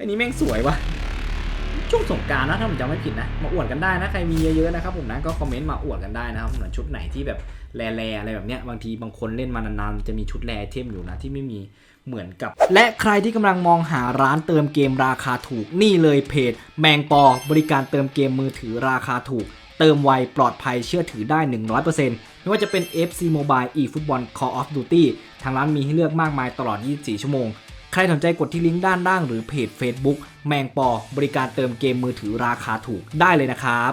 อันนี้แม่งสวยวะช่วงสงการนะถ้าผมจำไม่ผิดนะ มาอวดกันได้นะใครมีเยอะๆนะครับผมนะก็คอมเมนต์มาอวดกันได้นะครับเหมือนชุดไหนที่แบบแร่ๆอะไรแบบเนี้ยบางทีบางคนเล่นมานานๆจะมีชุดแร่เทมอยู่นะที่ไม่มีเหมือนกับ และใครที่กำลังมองหาร้านเติมเกมราคาถูกนี่เลยเพจ แมงปอบริการเติมเกมมือถือราคาถูก เติมไวปลอดภัยเชื่อถือได้ 100%ไม่ว่าจะเป็น FC Mobile eFootball Call of Duty ทางร้านมีให้เลือกมากมายตลอด 24 ชั่วโมง ใครสนใจกดที่ลิงก์ด้านล่างหรือเพจ Facebook แมงปอบริการเติมเกมมือถือราคาถูกได้เลยนะครับ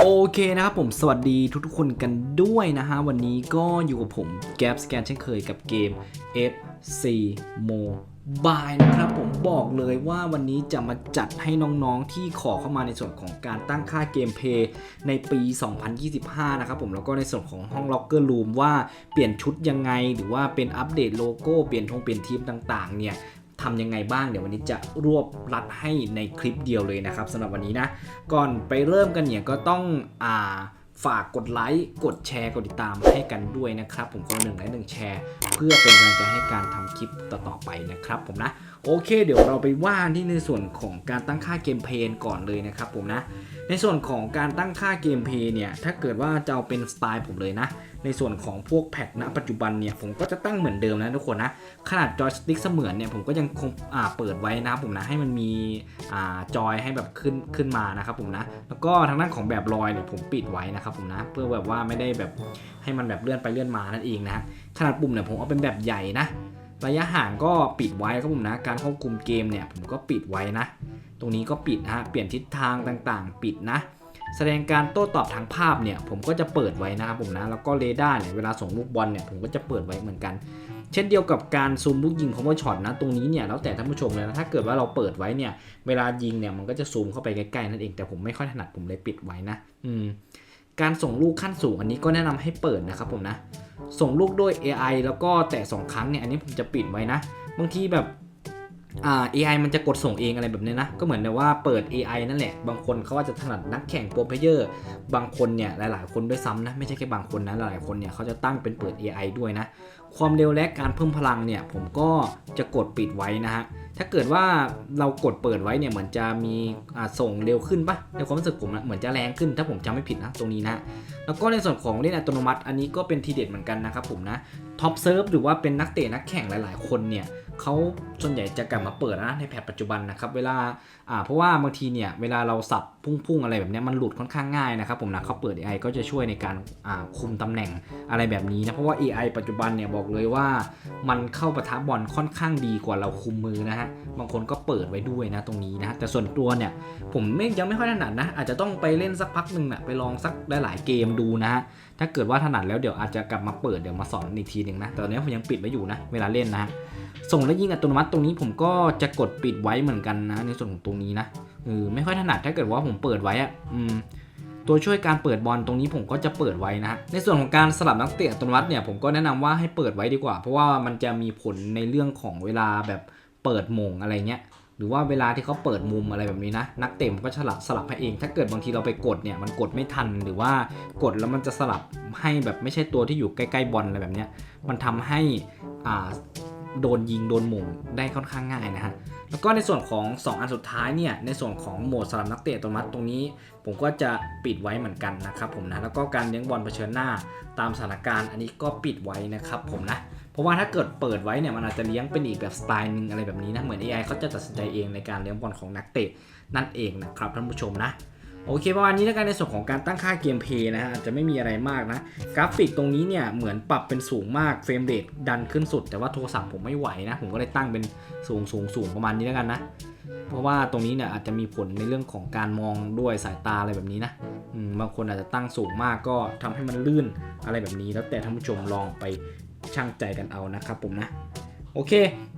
โอเคนะครับผมสวัสดีทุกๆคนกันด้วยนะฮะ วันนี้ก็อยู่กับผมแก๊ปสแกนเช่นเคยกับเกม fcmo Mobile นะครับผมบอกเลยว่าวันนี้จะมาจัดให้น้องๆที่ขอเข้ามาในส่วนของการตั้งค่าเกมเพย์ในปี 2025 นะครับผมแล้วก็ในส่วนของห้องล็อกเกอร์รูมว่าเปลี่ยนชุดยังไง หรือว่าเป็นอัปเดตโลโก้เปลี่ยนทงเปลี่ยนทีมต่างๆเนี่ยทำยังไงบ้างเดี๋ยววันนี้จะรวบรัดให้ในคลิปเดียวเลยนะครับสำหรับวันนี้นะก่อนไปเริ่มกันเนี่ยก็ต้องอ่า ฝากกดไลค์ กดแชร์ กดติดตามให้กันด้วยนะครับ ผมก็หนึ่งไลค์หนึ่งแชร์ เพื่อเป็นกำลังใจให้การทำคลิปต่อๆไปนะครับผมนะ โอเค เดี๋ยวเราไปว่าที่ในส่วนของการตั้งค่าเกมเพลย์ก่อนเลยนะครับผมนะ ในส่วนของการตั้งค่าเกมเพลย์เนี่ย ถ้าเกิดว่าจะเอาเป็นสไตล์ผมเลยนะ ในส่วนของพวกแพทณปัจจุบันเนี่ยผมก็จะตั้งเหมือนเดิมนะทุกคนนะ ขนาดจอยสติ๊กเสมือนเนี่ยผมก็ยังคงอ่าเปิดไว้นะครับผมนะให้มันมีอ่าจอยให้แบบขึ้นขึ้นมานะครับผมนะแล้วก็ทางด้านของแบบลอยเนี่ยผมปิดไว้นะครับผมนะเพื่อแบบว่าไม่ได้แบบให้มันแบบเลื่อนไปเลื่อนมานั่นเองนะขนาดปุ่มเนี่ยผมเอาเป็นแบบใหญ่นะระยะห่างก็ปิดไว้ครับผมนะการควบคุมเกมเนี่ยผมก็ปิดไว้นะ ตรงนี้ก็ปิดนะฮะเปลี่ยนทิศทางต่างๆ ปิดนะ แสดงการโต้ตอบทางภาพเนี่ยผมก็จะเปิดไว้นะครับผมนะแล้วก็เรดาร์เนี่ยเวลาส่งลูกบอลเนี่ยผมก็จะเปิดไว้เหมือนกัน เช่นเดียวกับการซูมลูกยิง power shot นะตรงนี้เนี่ยแล้วแต่ท่านผู้ชมเลยนะถ้าเกิดว่าเราเปิดไว้เนี่ยเวลายิงเนี่ยมันก็จะซูมเข้าไปใกล้ๆนั่นเองแต่ผมไม่ค่อยถนัดผมเลยปิดไว้นะอืมการส่งลูกขั้นสูงอันนี้ก็แนะนำให้เปิดนะครับผมนะ ส่งลูกด้วย AI แล้วก็แต่สองครั้งเนี่ยอันนี้ผมจะปิดไว้นะ บางทีแบบ อ่า AI มันจะกดส่งเองอะไรแบบนี้นะ ก็เหมือนแบบว่าเปิด AI นั่นแหละ บางคนเขาอาจจะถนัดนักแข่งโปรเพเยอร์ บางคนเนี่ยหลายๆ คนด้วยซ้ำนะ ไม่ใช่แค่บางคนนะ หลายๆคนเนี่ยเขาจะตั้งเป็นเปิด AI ด้วยนะ ความเร็วและการเพิ่มพลังเนี่ยผมก็จะกดปิดไว้นะฮะ ถ้าเกิดว่าเรากดเปิดไว้เนี่ยเหมือนจะมีส่งเร็วขึ้นปะในความรู้สึกผมนะเหมือนจะแรงขึ้นถ้าผมจำไม่ผิดนะตรงนี้นะแล้วก็ในส่วนของเล่นอัตโนมัติ อันนี้ก็เป็นทีเด็ดเหมือนกันนะครับผมนะท็อปเซิร์ฟหรือว่าเป็นนักเตะนักแข่งหลายๆ คนเนี่ยเขาส่วนใหญ่จะกลับมาเปิดนะในแพทปัจจุบันนะครับเวลาอ่าเพราะว่าบางทีเนี่ยเวลาเราสับพุ่งๆอะไรแบบนี้มันหลุดค่อนข้างง่ายนะครับผมนะเขาเปิด AI ก็จะช่วยในการอ่าคุมตำแหน่งอะไรแบบนี้นะเพราะว่า AI ปัจจุบันเนี่ยบอกเลยว่ามันเข้าปะทะบอลค่อนข้างดีกว่าเราคุมมือนะฮะบางคนก็เปิดไว้ด้วยนะตรงนี้นะ แต่ส่วนตัวเนี่ยผมไม่ยังไม่ค่อยถนัดนะ อาจจะต้องไปเล่นสักพักหนึ่งนะไปลองสักหลายๆเกมดูนะฮะ ถ้าเกิดว่าถนัดแล้วเดี๋ยวอาจจะกลับมาเปิดเดี๋ยวมาสอนอีกทีหนึ่งนะ แต่ตอนนี้ผมยังปิดไว้อยู่นะ เวลาเล่นนะส่งและยิงอัตโนมัติตรงนี้ผมก็จะกดปิดไว้เหมือนกันนะ ในส่วนของตรงนี้นะเออไม่ค่อยถนัดถ้าเกิดว่าผมเปิดไว้อะอืมตัวช่วยการเปิดบอลตรงนี้ผมก็จะเปิดไว้นะฮะ ในส่วนของการสลับนักเตะอัตโนมัติเนี่ยผมก็แนะนำว่าให้เปิดไว้ดีกว่า เพราะว่ามันจะมีผลในเรื่องของเวลาแบบ เปิดมงอะไรเงี้ยหรือว่าเวลาที่เขาเปิดมุมอะไรแบบนี้นะ นักเตะมันก็สลับสลับให้เอง ถ้าเกิดบางทีเราไปกดเนี่ยมันกดไม่ทันหรือว่ากดแล้วมันจะสลับให้แบบไม่ใช่ตัวที่อยู่ใกล้ๆบอลอะไรแบบนี้มันทำให้อ่าโดนยิงโดนม่งได้ค่อนข้างง่ายนะฮะแล้วก็ในส่วนของ 2 อันสุดท้ายเนี่ยในส่วนของโหมดสลับนักเตะอัตมัตตรงนี้ ผมก็จะปิดไว้เหมือนกันนะครับผมนะแล้วก็การเลี้ยงบอลเผชิญหน้าตามสถานการณ์ อันนี้ก็ปิดไว้นะครับผมนะ เพราะว่าถ้าเกิดเปิดไว้เนี่ยมันอาจจะเลี้ยงเป็นอีกแบบสไตล์หนึงอะไรแบบนี้นะ เหมือน AI เขาจะตัดสินใจเองในการเลี้ยงบอลของนักเตะนั่นเองนะครับท่านผู้ชมนะโอเคประมาณนี้แล้วกันในส่วนของการตั้งค่าเกมเพย์นะฮะอาจจะไม่มีอะไรมากนะ กราฟิกตรงนี้เนี่ยเหมือนปรับเป็นสูงมากเฟรมเรทดันขึ้นสุด แต่ว่าโทรศัพท์ผมไม่ไหวนะ ผมก็เลยตั้งเป็นสูงสูงสูงประมาณนี้แล้วกันนะ เพราะว่าตรงนี้เนี่ยอาจจะมีผลในเรื่องของการมองด้วยสายตาอะไรแบบนี้นะบางคนอาจจะตั้งสูงมากก็ทำให้มันลื่นอะไรแบบนี้ แล้วแต่ท่านผู้ชมลองไป ช่างใจกันเอานะครับผมนะโอเค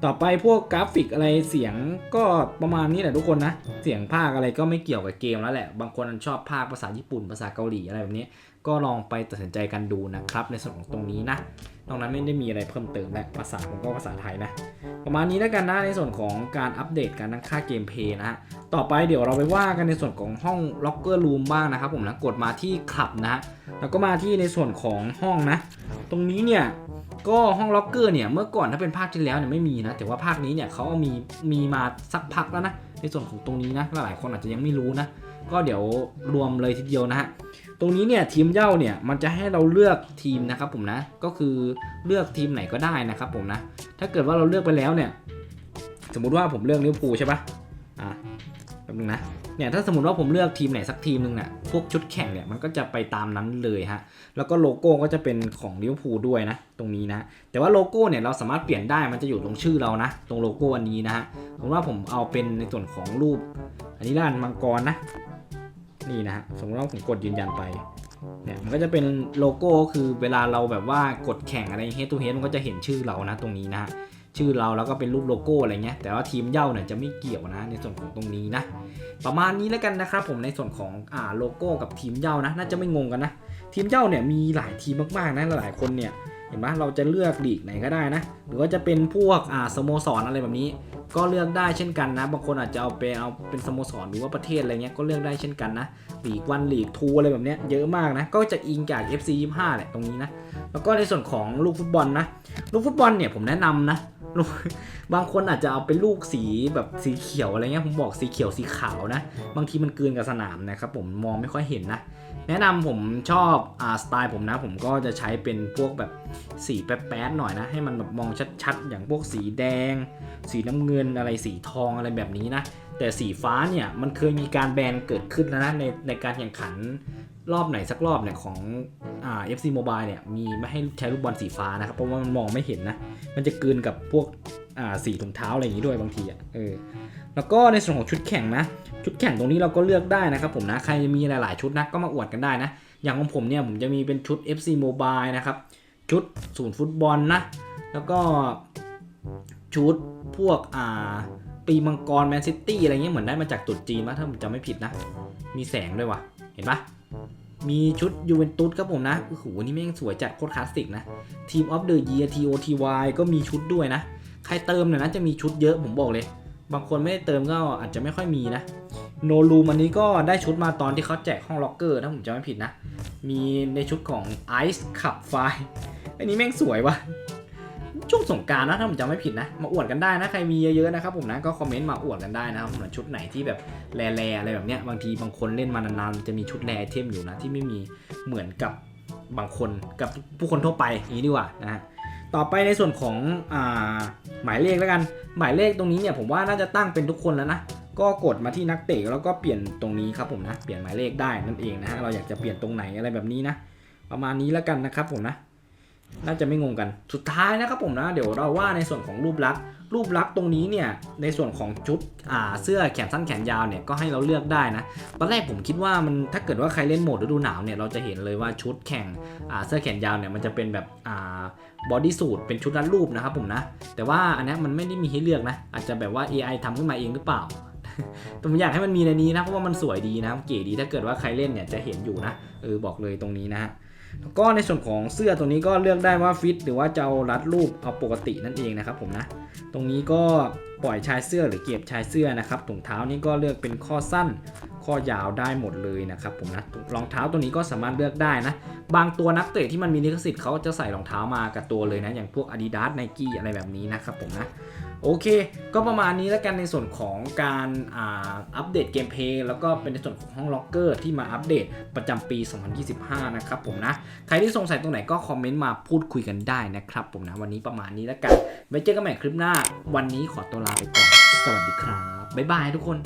ต่อไปพวกกราฟิกอะไรเสียงก็ประมาณนี้แหละทุกคนนะ เสียงภาคอะไรก็ไม่เกี่ยวกับเกมแล้วแหละ บางคนชอบภาคภาษาญี่ปุ่น ภาษาเกาหลีอะไรแบบนี้ ก็ลองไปตัดสินใจกันดูนะครับ ในส่วนของตรงนี้นะนอกนั้นไม่ได้มีอะไรเพิ่มเติมและภาษาผมก็ภาษาไทยนะ ประมาณนี้แล้วกันนะในส่วนของการอัปเดตการตั้งค่าเกมเพย์นะฮะต่อไปเดี๋ยวเราไปว่ากันในส่วนของห้องล็อกเกอร์รูมบ้างนะครับผมนะกดมาที่คลับนะฮะแล้วก็มาที่ในส่วนของห้องนะ ตรงนี้เนี่ยก็ห้องล็อกเกอร์เนี่ยเมื่อก่อนถ้าเป็นภาคที่แล้วเนี่ยไม่มีนะ แต่ว่าภาคนี้เนี่ยเขาเอามีมีมาสักพักแล้วนะในส่วนของตรงนี้นะหลายๆคนอาจจะยังไม่รู้นะ ก็เดี๋ยวรวมเลยทีเดียวนะฮะ ตรงนี้เนี่ยทีมเย้าเนี่ยมันจะให้เราเลือกทีมนะครับผมนะ ก็คือเลือกทีมไหนก็ได้นะครับผมนะ ถ้าเกิดว่าเราเลือกไปแล้วเนี่ย สมมุติว่าผมเลือกลิเวอร์พูลใช่ปะอะแป๊บนึงนะเนี่ยถ้าสมมติว่าผมเลือกทีมไหนสักทีมหนึ่งเนี่ยพวกชุดแข่งเนี่ยมันก็จะไปตามนั้นเลยฮะแล้วก็โลโก้ก็จะเป็นของลิเวอร์พูลด้วยนะตรงนี้นะแต่ว่าโลโก้เนี่ยเราสามารถเปลี่ยนได้มันจะอยู่ตรงชื่อเรานะตรงโลโก้อันนี้นะฮะผมว่าผมเอาเป็นในส่วนของรูปอันนี้ล้านมังกรนะ นี่นะฮะสมมติว่าผมกดยืนยันไปเนี่ยมันก็จะเป็นโลโก้คือเวลาเราแบบว่ากดแข่งอะไรเฮดทูเฮดมันก็จะเห็นชื่อเรานะตรงนี้นะฮะชื่อเราแล้วก็เป็นรูปโลโก้อะไรเงี้ยแต่ว่าทีมเย้าเนี่ยจะไม่เกี่ยวนะในส่วนของตรงนี้นะ ประมาณนี้แล้วกันนะครับผมในส่วนของอ่าโลโก้กับทีมเย้านะ น่าจะไม่งงกันนะ ทีมเย้าเนี่ยมีหลายทีมมากๆนะหลายคนเนี่ย เห็นไหมเราจะเลือกลีกไหนก็ได้นะ หรือว่าจะเป็นพวกอ่าสโมสรอะไรแบบนี้ ก็เลือกได้เช่นกันนะ บางคนอาจจะเอาไปเอาเป็นสโมสรหรือว่าประเทศอะไรเงี้ยก็เลือกได้เช่นกันนะลีกวันลีกทูอะไรแบบเนี้ยเยอะมากนะ ก็จะอิงจาก FC 25แหละตรงนี้นะ แล้วก็ในส่วนของลูกฟุตบอลนะ ลูกฟุตบอลเนี่ยผมแนะนำนะ บางคนอาจจะเอาเป็นลูกสีแบบสีเขียวอะไรเงี้ยผมบอกสีเขียวสีขาวนะ บางทีมันเกินกับสนามนะครับผมมองไม่ค่อยเห็นนะ แนะนำผมชอบอ่าสไตล์ผมนะ ผมก็จะใช้เป็นพวกแบบสีแป๊ดๆหน่อยนะ ให้มันแบบมองชัดๆ อย่างพวกสีแดง สีน้ำเงินอะไรสีทองอะไรแบบนี้นะแต่สีฟ้าเนี่ยมันเคยมีการแบนเกิดขึ้นแล้วนะในในการแข่งขัน รอบไหนสักรอบเนี่ยของอ่า FC Mobile เนี่ยมีไม่ให้ใช้ลูกบอลสีฟ้านะครับ เพราะว่ามันมองไม่เห็นนะ มันจะเกินกับพวกอ่าสีถุงเท้าอะไรอย่างนี้ด้วยบางทีอะเออแล้วก็ในส่วนของชุดแข่งนะ ชุดแข่งตรงนี้เราก็เลือกได้นะครับผมนะใครจะมีหลาย ๆ ชุดนะก็มาอวดกันได้นะ อย่างของผมเนี่ยผมจะมีเป็นชุด FC Mobile นะครับชุดศูนย์ฟุตบอลนะ แล้วก็ชุดพวกอ่าปีมังกรแมนซิตี้อะไรเงี้ยเหมือนได้มาจากตรุ๊จีนมาถ้าผมจำไม่ผิดนะ มีแสงด้วยว่ะ เห็นปะมีชุดยูเวนตุสครับผมนะโอ้โหนี่แม่งสวยจัดโคตรคลาสสิกนะทีมออฟเดอะเยียร์ TOTY ก็มีชุดด้วยนะ ใครเติมเนี่ยนะจะมีชุดเยอะผมบอกเลย บางคนไม่ได้เติมก็อาจจะไม่ค่อยมีนะโนรูมันนี้ก็ได้ชุดมาตอนที่เขาแจกห้องล็อกเกอร์ถ้าผมจำไม่ผิดนะ มีในชุดของ Ice ขับไฟอันนี้แม่งสวยว่ะ ช่วงสงการนะถ้าผมจำไม่ผิดนะ มาอวดกันได้นะใครมีเยอะๆนะครับผมนะก็คอมเมนต์มาอวดกันได้นะครับผมนชุดไหนที่แบบแรๆอะไรแบบเนี้ยบางทีบางคนเล่นมานานๆจะมีชุดแรไอเทมอยู่นะที่ไม่มีเหมือนกับบางคนกับผู้คนทั่วไปอย่างนี้ดีกว่านะฮะต่อไปในส่วนของอหมายเลขแล้วกัน หมายเลขตรงนี้เนี่ยผมว่าน่าจะตั้งเป็นทุกคนแล้วนะก็กดมาที่นักเตะแล้วก็เปลี่ยนตรงนี้ครับผมนะเปลี่ยนหมายเลขได้นั่นเองนะฮะเราอยากจะเปลี่ยนตรงไหนอะไรแบบนี้นะประมาณนี้แล้วกันนะครับผมนะ น่าจะไม่งงกัน สุดท้ายนะครับผมนะ เดี๋ยวเราว่าในส่วนของรูปลักษณ์ รูปลักษณ์ตรงนี้เนี่ย ในส่วนของชุดอ่าเสื้อแขนสั้นแขนยาวเนี่ย ก็ให้เราเลือกได้นะ ตอนแรกผมคิดว่ามัน ถ้าเกิดว่าใครเล่นโหมดฤดูหนาวเนี่ย เราจะเห็นเลยว่าชุดแข่งอ่าเสื้อแขนยาวเนี่ย มันจะเป็นแบบอ่าบอดี้สูทเป็นชุดรัดรูปนะครับผมนะ แต่ว่าอันนี้มันไม่ได้มีให้เลือกนะ อาจจะแบบว่า AI ทำขึ้นมาเองหรือเปล่าแต่ผมอยากให้มันมีในนี้นะ เพราะว่ามันสวยดีนะ เก๋ดี ถ้าเกิดว่าใครเล่นเนี่ยจะเห็นอยู่นะ เออ บอกเลยตรงนี้นะฮะ แล้วก็ในส่วนของเสื้อตัวนี้ก็เลือกได้ว่าฟิตหรือว่าจะเอารัดรูปเอาปกตินั่นเองนะครับผมนะ ตรงนี้ก็ปล่อยชายเสื้อหรือเก็บชายเสื้อนะครับถุงเท้านี่ก็เลือกเป็นข้อสั้นข้อยาวได้หมดเลยนะครับผมนะรองเท้าตัวนี้ก็สามารถเลือกได้นะ บางตัวนักเตะที่มันมีลิขสิทธิ์เขาจะใส่รองเท้ามากับตัวเลยนะ อย่างพวก Adidas Nike อะไรแบบนี้นะครับผมนะ โอเค ก็ประมาณนี้แล้วกันในส่วนของการอัปเดตเกมเพลย์แล้วก็เป็นในส่วนของห้องล็อกเกอร์ที่มาอัปเดตประจำปี 2025 นะครับผมนะ ใครที่สงสัยตรงไหนก็คอมเมนต์มาพูดคุยกันได้นะครับผมนะ วันนี้ประมาณนี้แล้วกัน ไว้เจอกันใหม่คลิปหน้า วันนี้ขอตัวลาไปก่อน สวัสดีครับ บ๊ายบายทุกคน